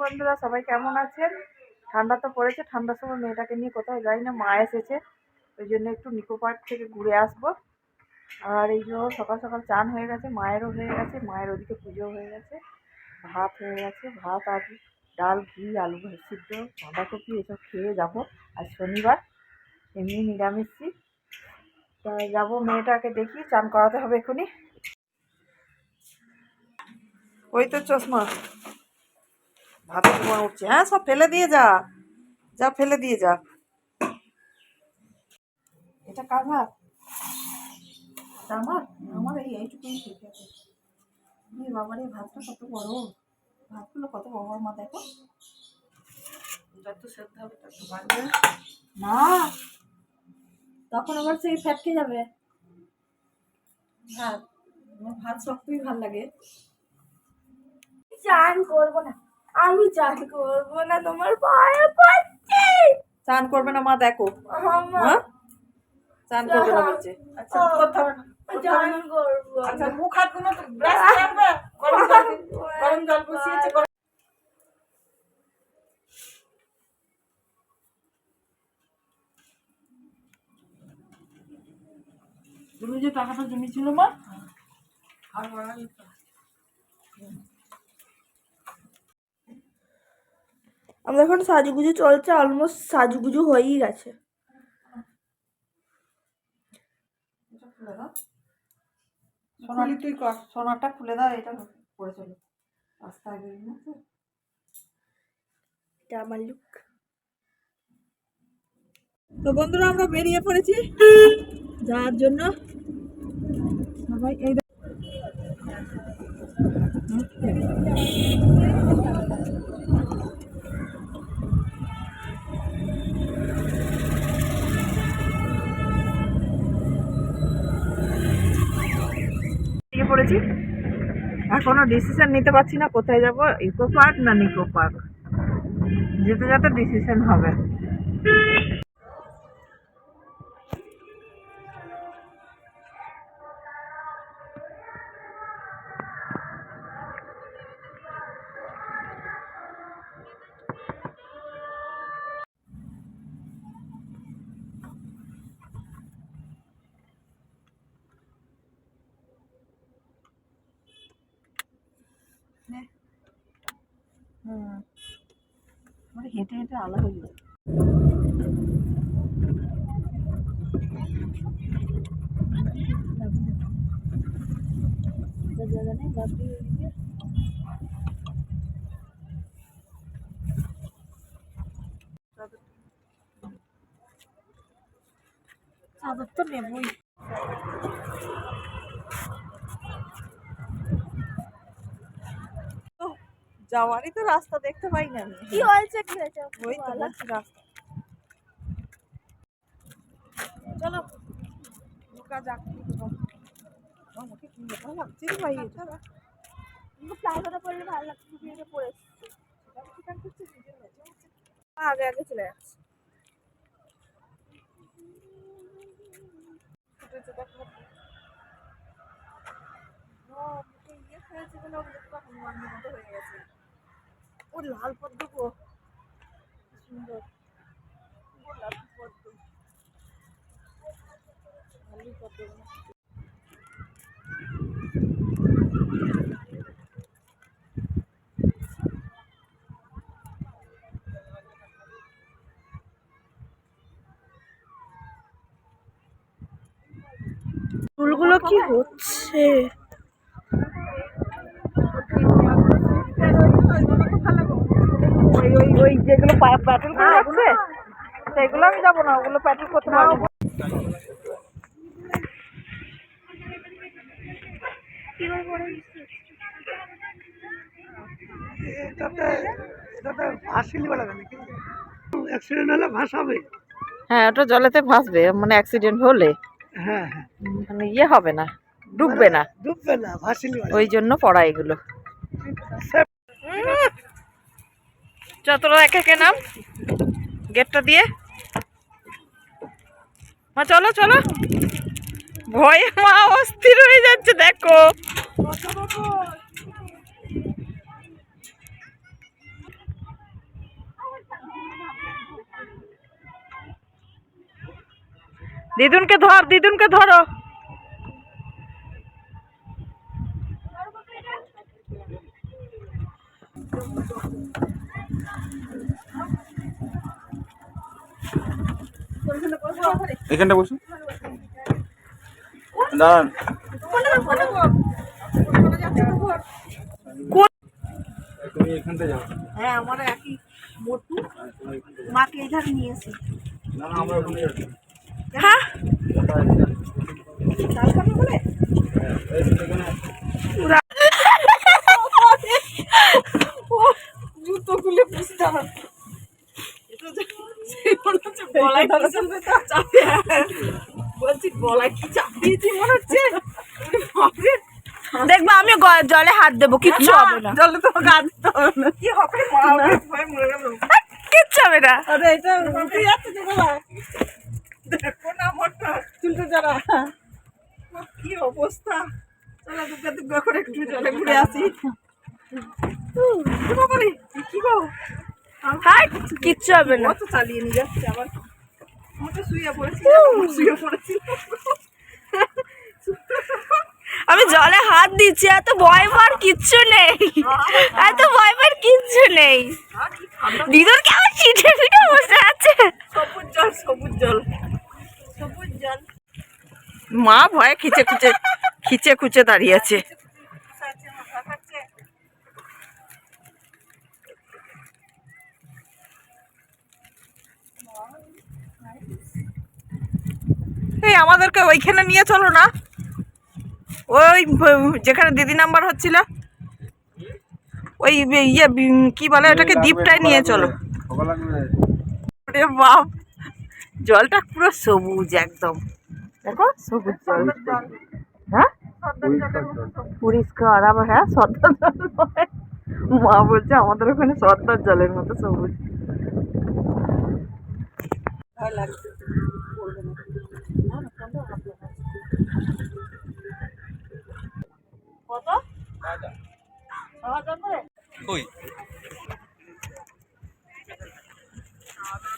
বন্ধুরা, সবাই কেমন আছেন? ঠান্ডা তো পড়েছে, ঠান্ডার সময় মেয়েটাকে নিয়ে কোথাও যাই না, মা এসেছে। ওই জন্য একটু নিকো পার্ক থেকে ঘুরে আসব। আর এই যে সকাল সকাল চান হয়ে গেছে, মায়েরও হয়ে গেছে, মায়ের ওদিকে পুজো হয়ে গেছে, ভাত হয়ে গেছে, ভাত আর ডাল, ঘি, আলু সিদ্ধ বাঁধাকপি এসব খেয়ে যাব আজ শনিবার, এমনি নিরামিষই। তা যাব মেয়েটাকে দেখি, চান করাতে হবে এখনই ওই তো চশমা। ভাতে তোমার উঠছে। হ্যাঁ সব ফেলে দিয়ে যা। যা, ফেলে দিয়ে যা। এটা কার ভাত? আমার? আমার এই এইটুকুই ঠিক আছে। বাবার এই ভাতটা কত বড়। ভাতগুলো কত বড় মা দেখো। যত সেদ্ধ হবে তত বাড়বে না তখন আবার সেই ফ্যাটকে যাবে। ভাত, আমার ভাত শক্তই ভালো লাগে। চান করব না। আমি চান করব না তোমার পায়ে পড়ছি। চান করবে না মা দেখো। হ্যাঁ চান করবে না বলছে। আচ্ছা করতে হবে না। চান করব। আচ্ছা মুখ হাতগুলো ব্রাশ করে রাখবে গরম জল গরম জল বসিয়েছে তুমি যে টাকাটা জমিয়েছিল মা? আর তো। আমাদের এখন সাজুগুজু চলছে অলমোস্ট সাজুগুজু হয়েই গেছে। সোনালি তুই সোনাটা খুলে দাও এটা চলো। না তো? এটা আমার লুক তো বন্ধুরা আমরা বেরিয়ে পড়েছি যাওয়ার জন্য। সবাই এই পড়েছি এখনও ডিসিশন নিতে পারছি না, কোথায় যাব? ইকো পার্ক না নিকো পার্ক যেতে যেতে ডিসিশন হবে। মানে হেঁটে হেঁটে আলা হয়ে গেছে জায়গা নেই বাদ দিয়ে ওইদিকে চাদর তো নেবই। যাওয়ারই তো রাস্তা দেখতে পাই না আমি। কি হয়েছে কি হয়েছে? ওই তো বলছি রাস্তা। চলো ঢোকা যাক। আমাকে কি ব্যাপার লাগছে ভাই এটা? প্লাজোটা পরলে ভালো লাগছে এটা পরে। আগে আগে চলে যাচ্ছে। ইয়ে মতো হয়ে গেছে। লাল পদ্ম গো সুন্দর পদ্ম লালি পদ্ম ফুলগুলো কি হচ্ছে ওই যেগুলো প্যাটেল করে রাখছে সেগুলো আমি যাব না ওগুলো প্যাটেল করতে পারব। হ্যাঁ ওটা জলেতে ভাসবে মানে অ্যাক্সিডেন্ট হলে। হ্যাঁ হ্যাঁ। মানে ইয়ে হবে না ডুববে না। ডুববে না ভাসিলি ওই জন্য পড়া এগুলো। চতরা এক একে নাম গেটটা দিয়ে। মা, চলো চলো। ভয়ে মা অস্থির হয়ে যাচ্ছে, দেখো। দিদুনকে ধর, দিদুনকে ধরো। এখানটা বসুন। দাঁড়ান। তুমি এখানটা যাও হ্যাঁ আমার একই মোটু। মাকে এধার নিয়ে এসে। না না আমরা ওখানে যাচ্ছি হ্যাঁ খুলে বুঝতে হবে গলায় বলছি গলায় কি চাপিয়েছি মনে হচ্ছে? দেখবা আমি জলে হাত দেবো কিচ্ছু হবে না। জলে তো গাছ কি হবে? কিচ্ছু হবে না। তো চুলটা যারা কি অবস্থা? চলো দুর্গা দুর্গা করে একটু জলে ঘুরে আসি। কি গো? হাই কিচ্ছু হবে না। কত চালিয়ে নিয়ে যাচ্ছে আবার। আমি জলে হাত দিচ্ছি এত ভয় পার কিচ্ছু নেই। এত ভয় পার কিচ্ছু নেই। দিদুর কেমন চিঠে পিঠে বসে আছে? সবুজ জল সবুজ জল। সবুজ জল। মা ভয়ে খিচে খুচে খিচে খুচে দাঁড়িয়ে আছে। এই আমাদেরকে ওইখানে নিয়ে চলো না। ওই যেখানে দিদি নাম্বার হচ্ছিল। ওই ইয়ে কি বলে ওটাকে দ্বীপটায় নিয়ে চলো। বাপ জলটা পুরো সবুজ একদম। দেখো সবুজ জল। হ্যাঁ? পরিষ্কার আবার হ্যাঁ সর্দার জল মা বলছে আমাদের ওখানে সর্দার জলের মতো সবুজ। ভয় লাগছে বলবে না। না, না, কোনটা হাত লাগা? কত কই?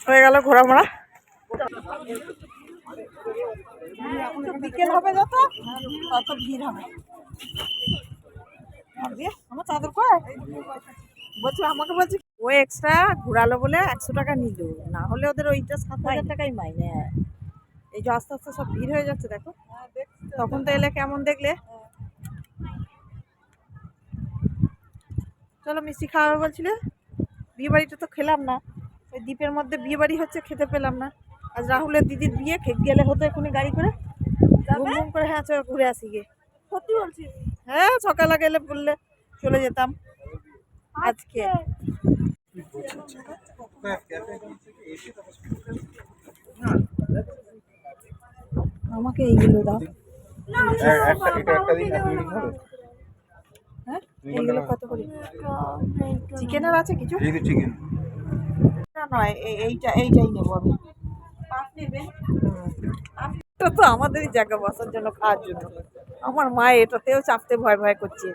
হয়ে গেল ঘোরা মোড়া বিকেল হবে যত তত ভিড় হবে আমার চাদর কয় বলছে আমাকে বলছে ও এক্সট্রা ঘুরালো বলে একশো টাকা নিল। না হলে ওদের ওইটা সাত হাজার টাকাই মাইনে। এই যে আস্তে আস্তে সব ভিড় হয়ে যাচ্ছে দেখো। তখন তো এলে কেমন দেখলে? চলো মিষ্টি খাওয়াবে বলছিলে? বিয়ে বাড়িটা তো খেলাম না। ওই দ্বীপের মধ্যে বিয়ে বাড়ি হচ্ছে খেতে পেলাম না। আজ রাহুলের দিদির বিয়ে খে- গেলে হতো এখনই গাড়ি করে। ঘুম করে হ্যাঁ চলো ঘুরে আসি গে সত্যি বলছি হ্যাঁ সকালে গেলে বললে চলে যেতাম। আজকে। আমাকে এইগুলো দাও। একটা একটা দিন এইগুলো কত করে? চিকেনের আছে কিছু? ঠিক চিকেন না নয় এই- এইটা এইটাই নেব আমি। এটা তো আমাদেরই জায়গা বসার জন্য খাওয়ার জন্য। আমার মা এটাতেও চাপতে ভয় ভয় করছে।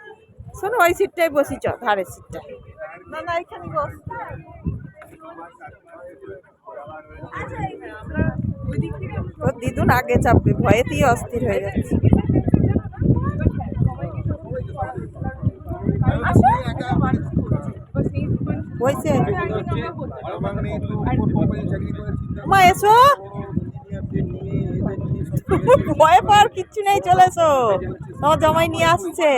শোনো ওই সিটটাই বসি চ ধারের সিটটা। না না এখানে বস। দিদুন আগে চাপবে ভয়েতেই অস্থির হয়ে যাচ্ছে। বইছে মা এসো। ভয় পাওয়ার কিচ্ছু নেই চলে এসো। তোমার জমাই নিয়ে আসছে।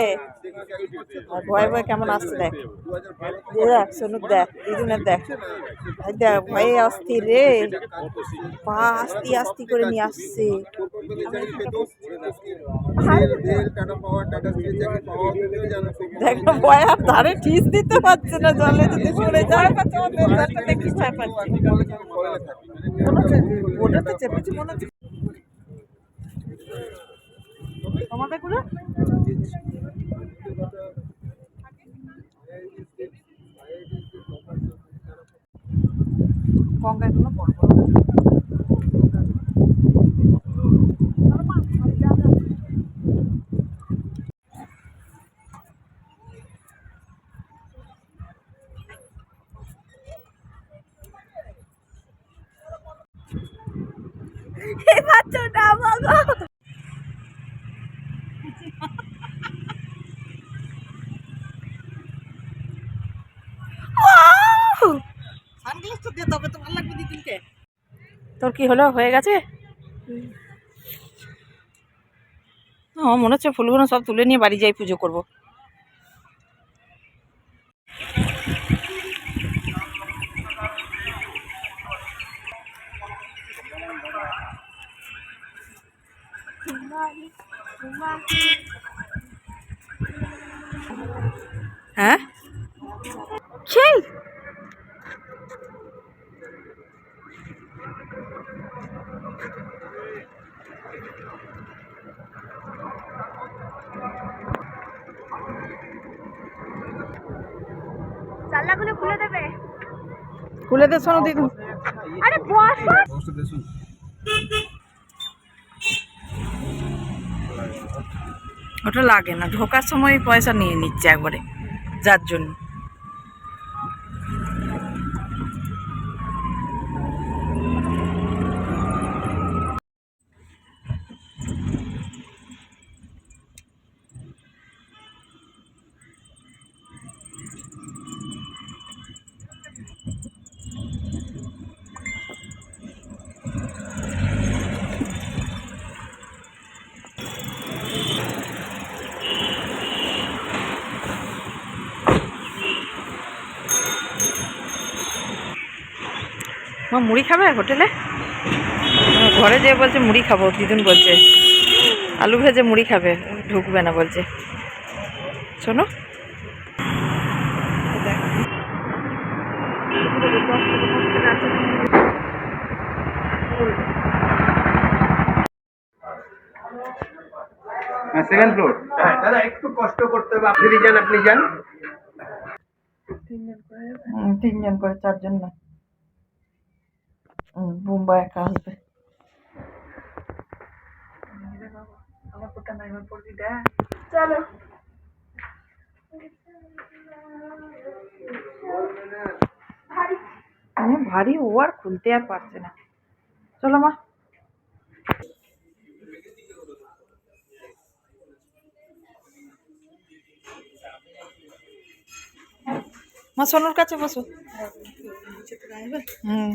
আর ভয় ভয় কেমন আসছে দেখ দেখ সোনুর দেখ দিদুনের দেখ দেখ ভয়ে অস্থির রে পা আস্তি আস্তি করে নিয়ে আসছে দেখ ভয় আর ধারে ঠিস দিতে পারছে না জলে যদি পড়ে যায় দেখি ভয় পাচ্ছে মনে ওটাতে চেপেছি মনে হচ্ছে আমাদেরগুলো গঙ্গায়গুলো বড় বড় এবার তো নামো গো Wow! তোর কি হলো? হয়ে গেছে? আমার মনে হচ্ছে ফুলগুলো সব তুলে নিয়ে বাড়ি যাই পুজো করব। হ্যাঁ জানলাগুলো খুলে দেবে খুলে দে শোনো দিদি আরে ওটা লাগে না ঢোকার সময় পয়সা নিয়ে নিচ্ছে একবারে যার জন্য। মা মুড়ি খাবে হোটেলে? ঘরে যেয়ে বলছে মুড়ি খাব দিদুন বলছে। আলু ভেজে মুড়ি খাবে ঢুকবে না বলছে। শোনো। হ্যাঁ সেকেন্ড ফ্লোর দাদা একটু কষ্ট করতে হবে। আপনি যান আপনি যান। তিনজন করে চারজন না। একা আসবে। চলো। আমি ভারী ও আর খুলতে আর পারছে না। চলো মা। মা সোনুর কাছে বসো। হুম।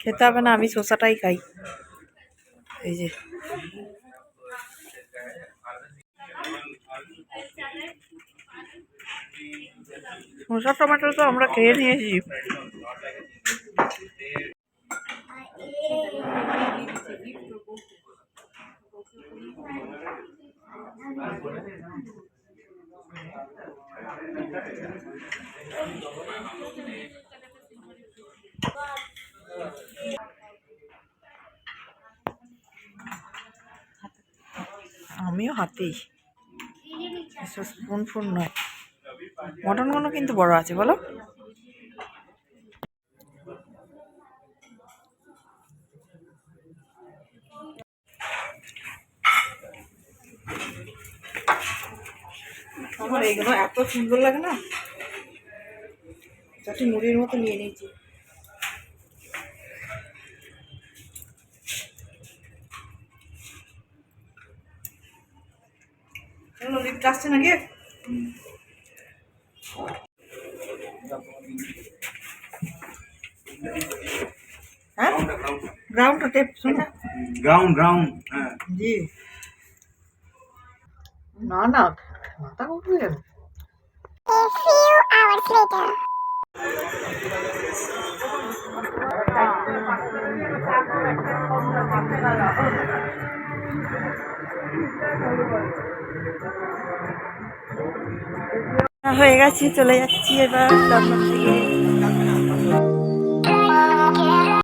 খেতে হবে না আমি শসাটাই খাই। এই যে। শসা টমেটো তো আমরা খেয়ে নিয়েছি। আমিও হাতেই। স্পুন ফুন নয়। মটনগুলো কিন্তু বড় আছে, বলো। আমার এইগুলো এত সুন্দর লাগে না? চারটি মুড়ির মতো নিয়ে নিয়েছি। লিফট আসছে নাকি? হ্যাঁ? গ্রাউন্ড টেপ শোনা গ্রাউন্ড গ্রাউন্ড হ্যাঁ। জি। না না মাথা ঘুরবে হয়ে গেছি চলে যাচ্ছি এবার দিকে